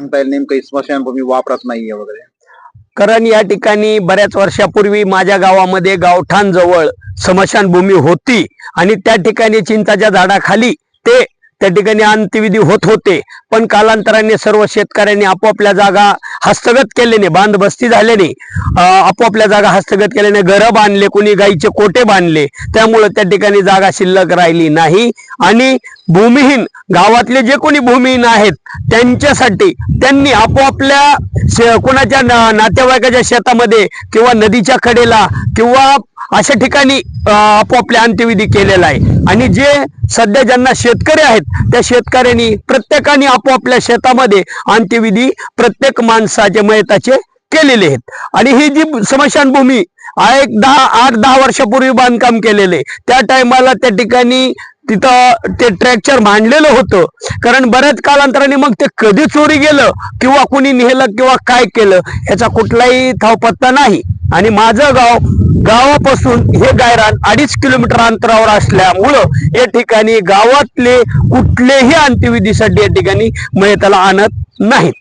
सांगता येईल नेमकं स्मशानभूमी वापरत नाहीये वगैरे. कारण या ठिकाणी बऱ्याच वर्षापूर्वी माझ्या गावामध्ये गावठाण जवळ स्मशानभूमी होती आणि त्या ठिकाणी चिंताच्या झाडाखाली ते त्या ठिकाणी अंत्यविधी होत होते. पण कालांतराने सर्व शेतकऱ्यांनी आपापल्या जागा हस्तगत केल्याने बांधबस्ती झाल्याने आपापल्या आपोआपल्या जागा हस्तगत केल्याने घरं बांधले कोणी गाईचे कोटे बांधले त्यामुळे त्या ठिकाणी जागा शिल्लक राहिली नाही. आणि भूमिहीन गावातले जे कोणी भूमिहीन आहेत त्यांच्यासाठी त्यांनी आपोआपल्या कोणाच्या ना- नातेवाईकाच्या शेतामध्ये किंवा नदीच्या कडेला किंवा अशा ठिकाणी आपोआपल्या अंत्यविधी केलेला आहे. आणि जे सध्या ज्यांना शेतकरी आहेत त्या शेतकऱ्यांनी प्रत्येकाने आपोआपल्या शेतामध्ये अंत्यविधी प्रत्येक माणसाचे मयताचे केलेले आहेत. आणि ही जी स्मशानभूमी हा एक दहा आठ दहा वर्षापूर्वी बांधकाम केलेले त्या टायमाला त्या ठिकाणी तिथं ते ट्रॅक्चर मांडलेलं होतं. कारण बऱ्याच कालांतराने मग ते कधी चोरी गेलं किंवा कुणी नेलं किंवा काय केलं याचा कुठलाही थावपत्ता नाही. आणि माझं गाव गावापासून हे गायरान अडीच किलोमीटर अंतरावर असल्यामुळं या ठिकाणी गावातले कुठलेही अंत्यविधीसाठी या ठिकाणी मयताला आणत नाहीत.